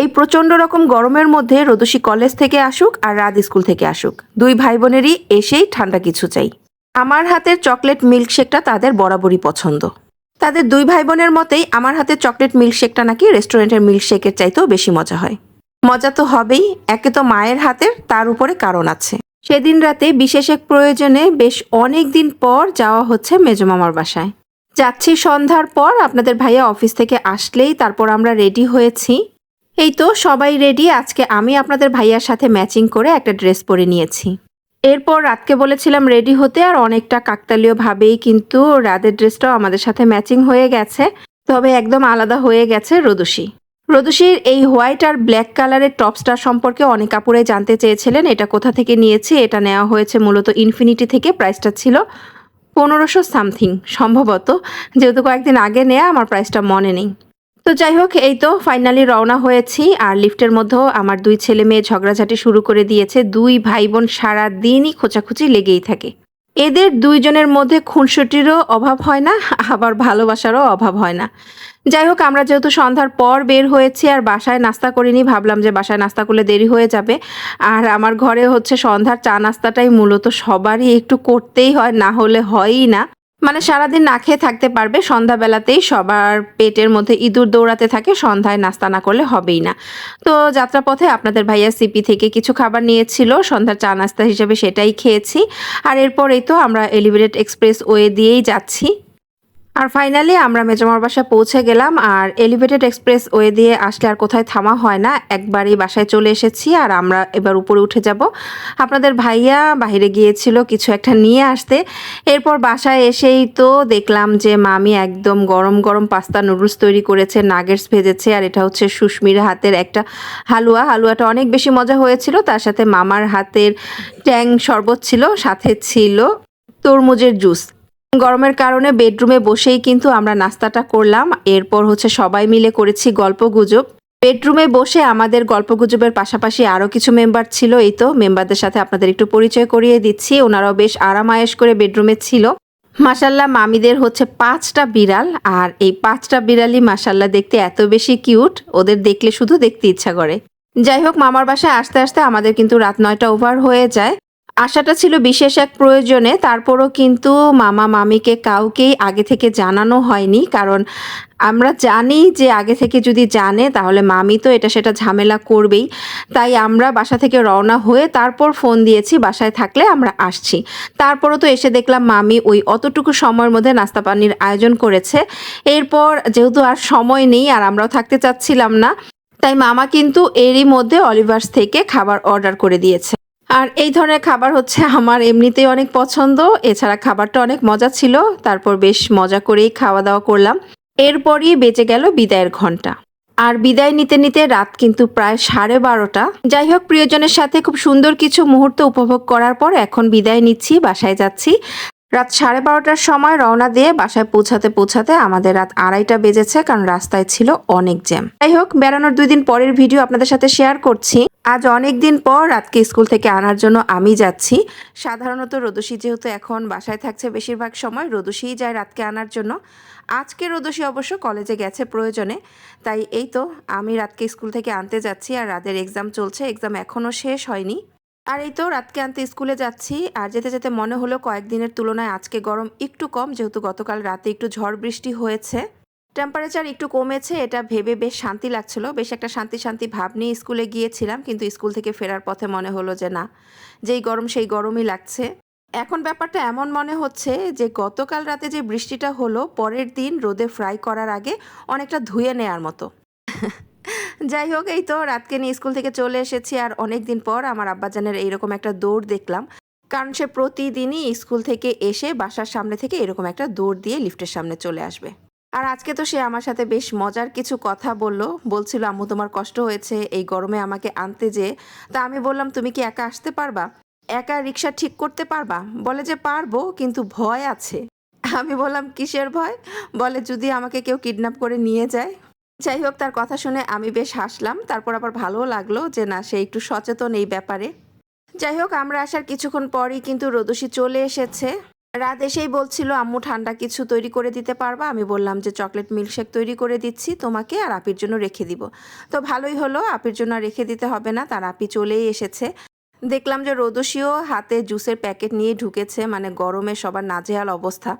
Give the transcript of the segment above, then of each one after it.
এই প্রচণ্ড রকম গরমের মধ্যে রোদসী কলেজ থেকে আসুক আর রাত স্কুল থেকে আসুক। দুই ভাই বোনেরই এসেই ঠান্ডা কিছু চাই। আমার হাতের চকলেট মিল্কশেকটা তাদের বরাবরই পছন্দ। তাদের দুই ভাই বোনের মতেই আমার হাতের চকলেট মিল্কশেকটা নাকি রেস্টুরেন্টের মিল্কশেকের চাইতেও বেশি মজা হয়। মজা তো হবেই, একে তো মায়ের হাতের, তার উপরে কারণ আছে। সেদিন রাতে বিশেষ এক প্রয়োজনে বেশ অনেক দিন পর যাওয়া হচ্ছে মেজমামার বাসায়। যাচ্ছি সন্ধ্যার পর আপনাদের ভাইয়া অফিস থেকে আসলেই তারপর আমরা রেডি হয়েছি। এই তো সবাই রেডি আজকে আমি আপনাদের ভাইয়ার সাথে ম্যাচিং করে একটা ড্রেস পরে নিয়েছি। এরপর রাতকে বলেছিলাম রেডি হতে, আর অনেকটা কাকতালীয় ভাবেই কিন্তু রাতের ড্রেসটাও আমাদের সাথে ম্যাচিং হয়ে গেছে। তবে একদম আলাদা হয়ে গেছে রোদসী রোদসীর এই হোয়াইট আর ব্ল্যাক কালারের টপসটার সম্পর্কে অনেক কাপড়ে জানতে চেয়েছিলেন, এটা কোথা থেকে নিয়েছি, এটা নেওয়া হয়েছে মূলত ইনফিনিটি থেকে প্রাইসটা ছিল পনেরোশো সামথিং সম্ভবত। যেহেতু কয়েকদিন আগে নেয়া, আমার প্রাইসটা মনে নেই। তো যাই হোক, এই তো ফাইনালি রওনা হয়েছি। আর লিফটের মধ্যেও আমার দুই ছেলে মেয়ে ঝগড়াঝাটি শুরু করে দিয়েছে। দুই ভাই বোন সারা দিনই খোঁচাখুচি লেগেই থাকে। এদের দুইজনের মধ্যে খুনসুটিরও অভাব হয় না, আবার ভালোবাসারও অভাব হয় না। যাই হোক, আমরা যেহেতু সন্ধ্যার পর বের হয়েছি, আর বাসায় নাস্তা করিনি, ভাবলাম যে বাসায় নাস্তা করলে দেরি হয়ে যাবে। আর আমার ঘরে হচ্ছে সন্ধ্যার চা নাস্তাটাই মূলত সবারই একটু করতেই হয়, না হলে হয়ই না। মানে সারাদিন না খেয়ে থাকতে পারবে, সন্ধ্যাবেলাতেই সবার পেটের মধ্যে ইঁদুর দৌড়াতে থাকে, সন্ধ্যায় নাস্তা না করলে হবেই না। তো যাত্রাপথে আপনাদের ভাইয়া সিপি থেকে কিছু খাবার নিয়েছিল, সন্ধ্যার চা নাস্তা হিসেবে সেটাই খেয়েছি। আর এরপরেই তো আমরা এলিভেটেড এক্সপ্রেস ওয়ে দিয়েই যাচ্ছি। আর ফাইনালি আমরা মেজমার বাসায় পৌঁছে গেলাম, আর এলিভেটেড এক্সপ্রেস ওয়ে দিয়ে আসলে আর কোথায় থামা হয় না, একবারই বাসায় চলে এসেছি, আর আমরা এবার উপরে উঠে যাব। আপনাদের ভাইয়া বাইরে গিয়েছিল কিছু একটা নিয়ে আসতে, এরপর বাসায় এসেই তো দেখলাম যে মামি একদম গরম গরম পাস্তা নুডলস তৈরি করেছে নাগেটস ভেজেছে, আর এটা হচ্ছে সুস্মির হাতের একটা হালুয়া। হালুয়াটা অনেক বেশি মজা হয়েছিল, তার সাথে মামার হাতের ট্যাং শরবত ছিল, সাথে ছিল তরমুজের জুস গরমের কারণে বেডরুমে বসেই কিন্তু আমরা নাস্তাটা করলাম। এরপর হচ্ছে সবাই মিলে করেছি গল্প গুজব। বেডরুমে বসে আমাদের গল্প গুজবের পাশাপাশি আরও কিছু মেম্বার ছিল, এই তো মেম্বারদের সাথে আপনাদের একটু পরিচয় করিয়ে দিচ্ছি। ওনারাও বেশ আরামায়েশ করে বেডরুমে ছিল। মাসাল্লাহ মামিদের হচ্ছে পাঁচটা বিড়াল আর এই পাঁচটা বিড়ালই মাসাল্লাহ দেখতে এত বেশি কিউট, ওদের দেখলে শুধু দেখতে ইচ্ছা করে। যাই হোক, মামার বাসায় আসতে আসতে আমাদের কিন্তু রাত নয়টা ওভার হয়ে যায়। আশাটা ছিল বিশেষ এক প্রয়োজনে, তারপরও কিন্তু মামা মামিকে কাউকেই আগে থেকে জানানো হয়নি। কারণ আমরা জানি যে আগে থেকে যদি জানে, তাহলে মামি তো এটা সেটা ঝামেলা করবেই। তাই আমরা বাসা থেকে রওনা হয়ে তারপর ফোন দিয়েছি, বাসায় থাকলে আমরা আসছি। তারপরও তো এসে দেখলাম মামি ওই অতটুকু সময়ের মধ্যে নাস্তা পানির আয়োজন করেছে। এরপর যেহেতু আর সময় নেই, আর আমরাও থাকতে চাচ্ছিলাম না, তাই মামা কিন্তু এরই মধ্যে অলিভার্স থেকে খাবার অর্ডার করে দিয়েছে। আর এই ধরনের খাবার হচ্ছে আমার এমনিতেই অনেক পছন্দ। এছাড়া খাবারটা অনেক মজা ছিল। তারপর বেশ মজা করেই খাওয়া দাওয়া করলাম। এরপরই বেঁচে গেল বিদায়ের ঘণ্টা আর বিদায় নিতে নিতে রাত কিন্তু প্রায় সাড়ে বারোটা। যাই হোক, প্রিয়জনের সাথে খুব সুন্দর কিছু মুহূর্ত উপভোগ করার পর এখন বিদায় নিচ্ছি, বাসায় যাচ্ছি। রাত সাড়ে বারোটার সময় রওনা দিয়ে বাসায় পৌঁছাতে পৌঁছাতে আমাদের রাত আড়াইটা বেজেছে, কারণ রাস্তায় ছিল অনেক জ্যাম। যাই হোক, বেড়ানোর দুই দিন পরের ভিডিও আপনাদের সাথে শেয়ার করছি। আজ অনেক দিন পর রাতকে স্কুল থেকে আনার জন্য আমি যাচ্ছি। সাধারণত রোদসী যেহেতু এখন বাসায় থাকছে বেশিরভাগ সময় রোদসীই যায় রাতকে আনার জন্য। আজকে রোদসী অবশ্য কলেজে গেছে প্রয়োজনে, তাই এই তো আমি রাতকে স্কুল থেকে আনতে যাচ্ছি আর রাতের এক্সাম চলছে, এক্সাম এখনও শেষ হয়নি। আর এই তো রাতকে আনতে স্কুলে যাচ্ছি। আর যেতে যেতে মনে হলো কয়েকদিনের তুলনায় আজকে গরম একটু কম, যেহেতু গতকাল রাতে একটু ঝড় বৃষ্টি হয়েছে। টেম্পারেচার একটু কমেছে, এটা ভেবে বেশ শান্তি লাগছিল। বেশ একটা শান্তি শান্তি ভাব নিয়ে স্কুলে গিয়েছিলাম, কিন্তু স্কুল থেকে ফেরার পথে মনে হলো যে না, যেই গরম সেই গরমই লাগছে। এখন ব্যাপারটা এমন মনে হচ্ছে যে গতকাল রাতে যে বৃষ্টিটা হলো, পরের দিন রোদে ফ্রাই করার আগে অনেকটা ধুয়ে নেয়ার মতো। যাই হোক, এই তো রাতকে নিয়ে স্কুল থেকে চলে এসেছি আর অনেক দিন পর আমার আব্বাজানের এইরকম একটা দৌড় দেখলাম। কারণ সে প্রতিদিনই স্কুল থেকে এসে বাসার সামনে থেকে এরকম একটা দৌড় দিয়ে লিফটের সামনে চলে আসবে। আর আজকে তো সে আমার সাথে বেশ মজার কিছু কথা বলল। বলছিল, আম্মু, তোমার কষ্ট হয়েছে এই গরমে আমাকে আনতে যে। তা আমি বললাম, তুমি কি একা আসতে পারবা? একা রিক্সা ঠিক করতে পারবা? বলে যে, পারব, কিন্তু ভয় আছে। আমি বললাম, কিসের ভয়? বলে, যদি আমাকে কেউ কিডন্যাপ করে নিয়ে যায় যাই হোক তার কথা শুনে আমি বেশ হাসলাম। তারপর আবার ভালোও লাগল যে, না, সে একটু সচেতন এই ব্যাপারে। যাই হোক আমরা আসার কিছুক্ষণ পরই কিন্তু রোদসী চলে এসেছে। রাত এসেই বলছিল, আম্মু, ঠান্ডা কিছু তৈরি করে দিতে পারবা? আমি বললাম যে, চকলেট মিল্কশেক তৈরি করে দিচ্ছি, তোমাকে আর আপির জন্য রেখে দিব। তো ভালোই হলো, আপির জন্য রেখে দিতে হবে না, তার আপি চলেই এসেছে। দেখলাম যে রোদসিও হাতে জুসের প্যাকেট নিয়ে ঢুকেছে মানে গরমে সবার নাজেহাল অবস্থা।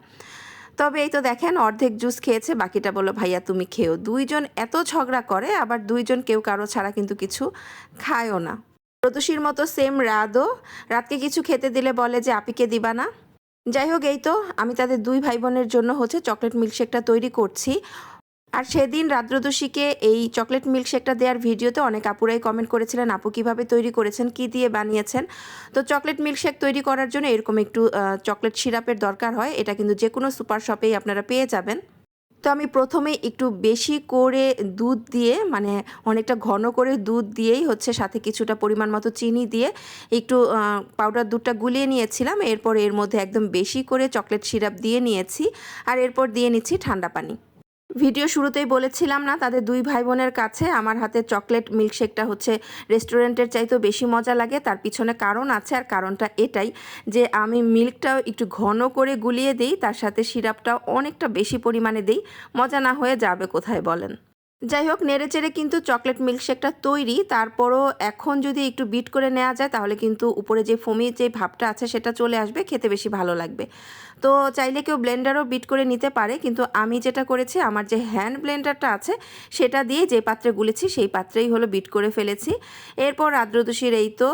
তবে এই তো দেখেন, অর্ধেক জুস খেয়েছে, বাকিটা বলো ভাইয়া, তুমি খেও দুইজন এত ঝগড়া করে, আবার দুইজন কেউ কারও ছাড়া কিন্তু কিছু খায়ও না। প্রদোষীর মতো সেম রাদও রাতকে কিছু খেতে দিলে বলে যে আপিকে দিবা না? যাই হোক, এই তো, আমি তাদের দুই ভাই বোনের জন্য হচ্ছে চকলেট মিল্কশেকটা তৈরি করছি। আর সেদিন রাদ্রদোষীকে এই চকলেট মিল্কশেকটা দেওয়ার ভিডিওতে অনেক আপুরাই কমেন্ট করেছিলেন, আপু কীভাবে তৈরি করেছেন? কি দিয়ে বানিয়েছেন? তো চকলেট মিল্কশেক তৈরি করার জন্য এরকম একটু চকলেট সিরাপের দরকার হয়। এটা কিন্তু যে কোনো সুপার শপেই আপনারা পেয়ে যাবেন। তো আমি প্রথমে একটু বেশি করে দুধ দিয়ে মানে অনেকটা ঘন করে দুধ দিয়েই হচ্ছে সাথে কিছুটা পরিমাণ মতো চিনি দিয়ে একটু পাউডার দুধটা গুলিয়ে নিয়েছিলাম। এরপর এর মধ্যে একদম বেশি করে চকলেট সিরাপ দিয়ে নিয়েছি। আর এরপর দিয়ে নিচ্ছি ঠান্ডা পানি। ভিডিও শুরুতেই বলেছিলাম না, তাদের দুই ভাই বোনের কাছে। আমার হাতে চকলেট মিল্কশেকটা হচ্ছে রেস্টুরেন্টের চাইতেও বেশি মজা লাগে। তার পিছনে কারণ আছে, আর কারণটা এটাই যে আমি মিল্কটাও একটু ঘন করে গুলিয়ে দিই, তার সাথে সিরাপটাও অনেকটা বেশি পরিমাণে দিই। মজা না হয়ে যাবে কোথায় বলেন? যাই হোক, নেড়েচেড়ে কিন্তু চকলেট মিল্কশেকটা তৈরি। তারপরও এখন যদি একটু বিট করে নেওয়া যায়, তাহলে কিন্তু উপরে যে ফমি, যে ভাবটা আছে, সেটা চলে আসবে, খেতে বেশি ভালো লাগবে। তো চাইলে কেউ ব্লেন্ডারও বিট করে নিতে পারে, কিন্তু আমি যেটা করেছি, আমার যে হ্যান্ড ব্লেন্ডারটা আছে, সেটা দিয়ে যে পাত্রে গুলেছি, সেই পাত্রেই হলো বিট করে ফেলেছি। এরপর আদ্রদোষীর এই তো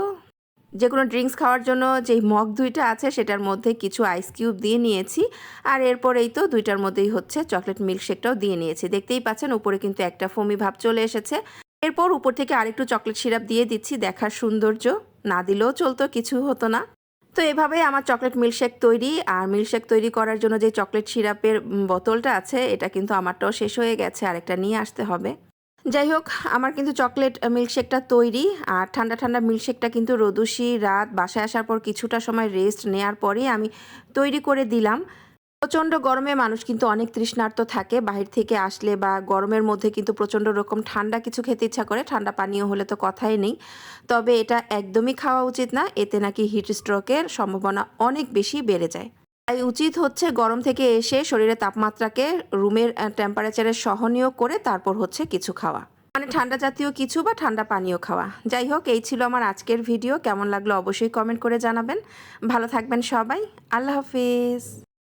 যে কোনো ড্রিঙ্কস খাওয়ার জন্য যেই মগ দুইটা আছে সেটার মধ্যে কিছু আইস কিউব দিয়ে নিয়েছি। আর এরপর এই তো দুইটার মধ্যেই হচ্ছে চকলেট মিল্কশেকটাও দিয়ে নিয়েছি। দেখতেই পাচ্ছেন উপরে কিন্তু একটা ফমি ভাব চলে এসেছে। এরপর উপর থেকে আরেকটু চকলেট সিরাপ দিয়ে দিচ্ছি দেখার সৌন্দর্য। না দিলেও চলতো, কিছু হতো না। তো এভাবেই আমার চকলেট মিল্কশেক তৈরি। আর মিল্কশেক তৈরি করার জন্য যে চকলেট সিরাপের বোতলটা আছে, এটা কিন্তু আমারটাও শেষ হয়ে গেছে। আরেকটা নিয়ে আসতে হবে। যাই হোক, আমার কিন্তু চকলেট মিল্কশেকটা তৈরি আর ঠান্ডা ঠান্ডা মিল্কশেকটা কিন্তু রোদুসি রাত বাসায় আসার পর কিছুটা সময় রেস্ট নেয়ার পরেই আমি তৈরি করে দিলাম। প্রচণ্ড গরমে মানুষ কিন্তু অনেক তৃষ্ণার্ত থাকে। বাহির থেকে আসলে বা গরমের মধ্যে কিন্তু প্রচণ্ড রকম ঠান্ডা কিছু খেতে ইচ্ছা করে, ঠান্ডা পানীয় হলে তো কথাই নেই। তবে এটা একদমই খাওয়া উচিত না, এতে নাকি হিট স্ট্রোকের সম্ভাবনা অনেক বেশি বেড়ে যায়। তাই উচিত হচ্ছে গরম থেকে এসে শরীরের তাপমাত্রাকে রুমের টেম্পারেচারে সহনীয় করে তারপর হচ্ছে কিছু খাওয়া। মানে ঠান্ডা জাতীয় কিছু বা ঠান্ডা পানীয় খাওয়া। যাই হোক, এই ছিল আমার আজকের ভিডিও। কেমন লাগল অবশ্যই কমেন্ট করে জানাবেন। ভালো থাকবেন সবাই। আল্লাহ হাফিজ।